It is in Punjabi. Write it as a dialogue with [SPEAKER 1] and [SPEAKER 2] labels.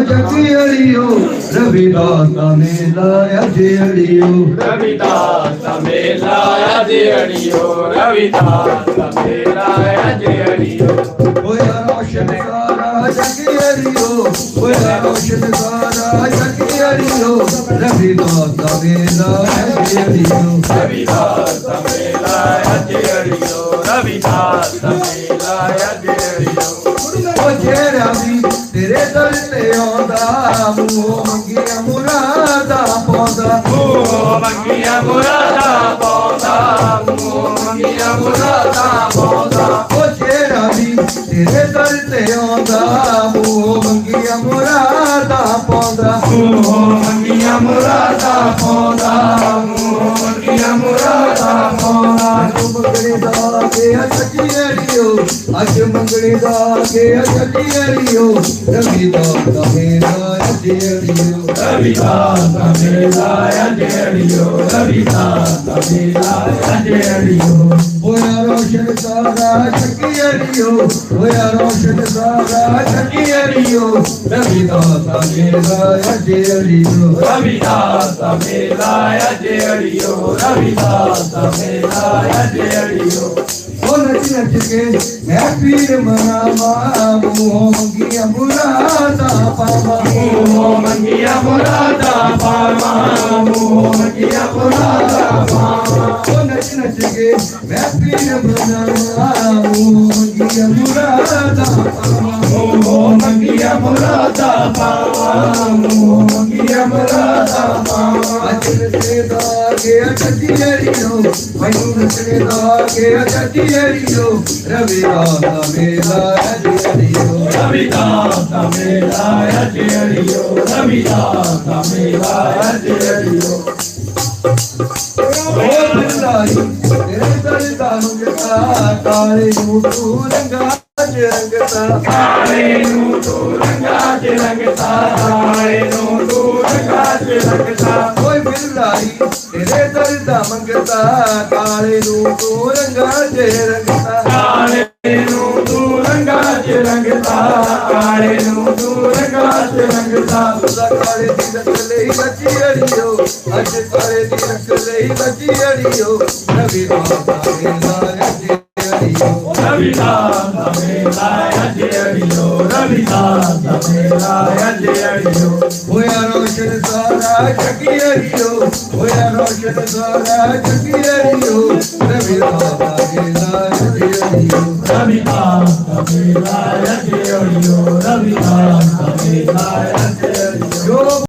[SPEAKER 1] ਚੱਕੀ ਅੜੀਓ ਰਵਿਦਾਸ ਦਾ ਮੇਲਾ ਅਜ ਅੜੀਓ।
[SPEAKER 2] ਰਵਿਦਾਸ ਦਾ ਮੇਲਾ ਅਜ ਅੜੀਓ ਰਵਿਦਾਸ ਦਾ ਮੇਲਾ ਅਜ ਅੜੀਓ।
[SPEAKER 1] ਹੋਇਆ ਰੋਸ਼ਨ ਸਾਰਾ ਚੱਕੀ ਅੜੀਓ ਹੋਇਆ ਰੋਸ਼ਨ ਸਾਰਾ
[SPEAKER 2] ਚੱਕੀ हरिओ रवि तमेलाय हरिओ रवि तमेलाय हरिओ
[SPEAKER 1] रवि तमेलाय हरिओ ओ जेरा भी तेरे दर ते आंदा मुंह
[SPEAKER 2] मंगिया मुरादा पौदा मुंह मंगिया मुरादा पौदा मुंह
[SPEAKER 1] मंगिया मुरादा पौदा ਤੇਰੇ ਦਰ ਤੇ ਆਉਂਦਾ, ਮੂੰਹ ਮੰਗੀਆਂ ਮੁਰਾਦਾਂ ਪਾਉਂਦਾ।
[SPEAKER 2] ਮੂੰਹ ਮੰਗੀਆਂ ਮੁਰਾਦਾਂ ਪਾਉਂਦਾ, ਮੂੰਹ ਮੰਗੀਆਂ ਮੁਰਾਦਾਂ ਪਾਉਂਦਾ।
[SPEAKER 1] ਅੱਜ ਦਾ ਕੇ ਸੱਚੀ ਅੜਿਓ ਅੱਜ ਮੰਗਣੀ ਦਾ ਕੇ ਸੱਚੀ ਅੜਿਓ ਰਵੀ ਦਾ ਮੇਰਾ ਅੱਜ ਅੜਿਓ
[SPEAKER 2] ਰਵਿਦਾਸ ਦਾ ਮੇਲਾ ਅੱਜ ਅੜਿਓ ਰਵਿਦਾਸ ਦਾ ਮੇਲਾ ਅੱਜ ਅੜਿਓ
[SPEAKER 1] ਰੋਸ਼ਨ ਸਾਰਾ ਚੱਕੀ ਅੜਿਓ ਹੋਇਆ ਰੋਸ਼ਨ ਸਾਰਾ ਚੱਕੀ ਅੜਿਓ। ਰਵੀ ਦਾ ਦਾ ਮੇਰਾ ਅੱਜ ਅੜਿਓ।
[SPEAKER 2] ਰਵਿਦਾਸ ਦਾ ਮੇਲਾ ਅੱਜ ਅੜਿਓ। ਰਵਿਦਾਸ ਦਾ ਮੇਲਾ ਅੱਜ ਅੜਿਓ।
[SPEAKER 1] ਉਹ ਨੱਚ ਨੱਚ ਕੇ ਮੈਂ ਪੀਰ ਮਨਾਵਾ ਮੂੰਹ ਮੰਗੀਆਂ ਮੁਰਾਦਾਂ ਪਾਵਾਂ।
[SPEAKER 2] ਮੂੰਹ ਮੰਗੀਆਂ ਮੁਰਾਦਾਂ ਪਾਵਾਂ ਮੂੰਹ ਮੰਗੀਆਂ ਮੁਰਾਦਾਂ ਪਾਵਾਂ।
[SPEAKER 1] నచ్చకే వ్యాప్తిన
[SPEAKER 2] ప్రజలాము మగియ మురాద పాము ఓ మగియ మురాద పాము
[SPEAKER 1] మగియ మురాద పాము ਕੇ ਉਹ ਬਿੰਦਾਰੀ ਤੇਰੇ ਦਰ ਦਾ ਮੁੰਡਾ ਕਾਲੇ ਨੂੰ ਤੂੰ ਰੰਗਾ ਚ ਰੰਗਤਾ,
[SPEAKER 2] ਕਾਲੇ ਨੂੰ ਤੂੰ ਰੰਗਾ ਚ ਰੰਗਤਾ ਕਾਲੇ ਨੂੰ ਤੂੰ ਰੰਗਾ ਚ ਰੰਗਤਾ
[SPEAKER 1] ਓਏ ਬਿੰਦਾਰੀ ਤੇਰੇ ਦਰ ਦਾ ਮੰਗਤਾ ਕਾਲੇ ਨੂੰ ਤੂੰ ਰੰਗਾ ਚ ਰੰਗਤਾ।
[SPEAKER 2] ਕਾਲੇ
[SPEAKER 1] ਸਦਾ ਕਾਲੇ ਦੀ ਰੰਗ ਲਈ ਬੱਚੀ ਅੜੀਓ ਅੱਜ ਕਾਲੇ ਦੀ ਰੰਗ ਲਈ ਬੱਚੀ ਅੜੀਓ ਨਵੀਂ ਮਾਤਾ ਮੇਲਾ ਅੱਜ ਅੜੀਓ
[SPEAKER 2] ਰਵਿਦਾਸ ਦਾ ਮੇਲਾ ਅੱਜ ਅੜਿਓ ਰਵਿਦਾਸ ਦਾ ਮੇਲਾ ਅੱਜ ਅੜਿਓ
[SPEAKER 1] ਹੋਇਆ ਰੋਸ਼ਨ ਸਾਰਾ ਚੱਕੀ ਅੜੀਓ ਹੋਇਆ ਰੋਸ਼ਨ ਸਾਰਾ ਚੱਕੀ ਅੜੀਓ ਰਵੀ ਬਾਬਾ ਮੇਲਾ ਅੱਜ ਅੜੀਓ
[SPEAKER 2] ਰਵਿਦਾਸ ਦਾ ਮੇਲਾ ਅੱਜ ਅੜਿਓ ਰਵਿਦਾਸ ਦਾ ਮੇਲਾ ਅੱਜ ਅੜਿਓ
[SPEAKER 1] ਜੋ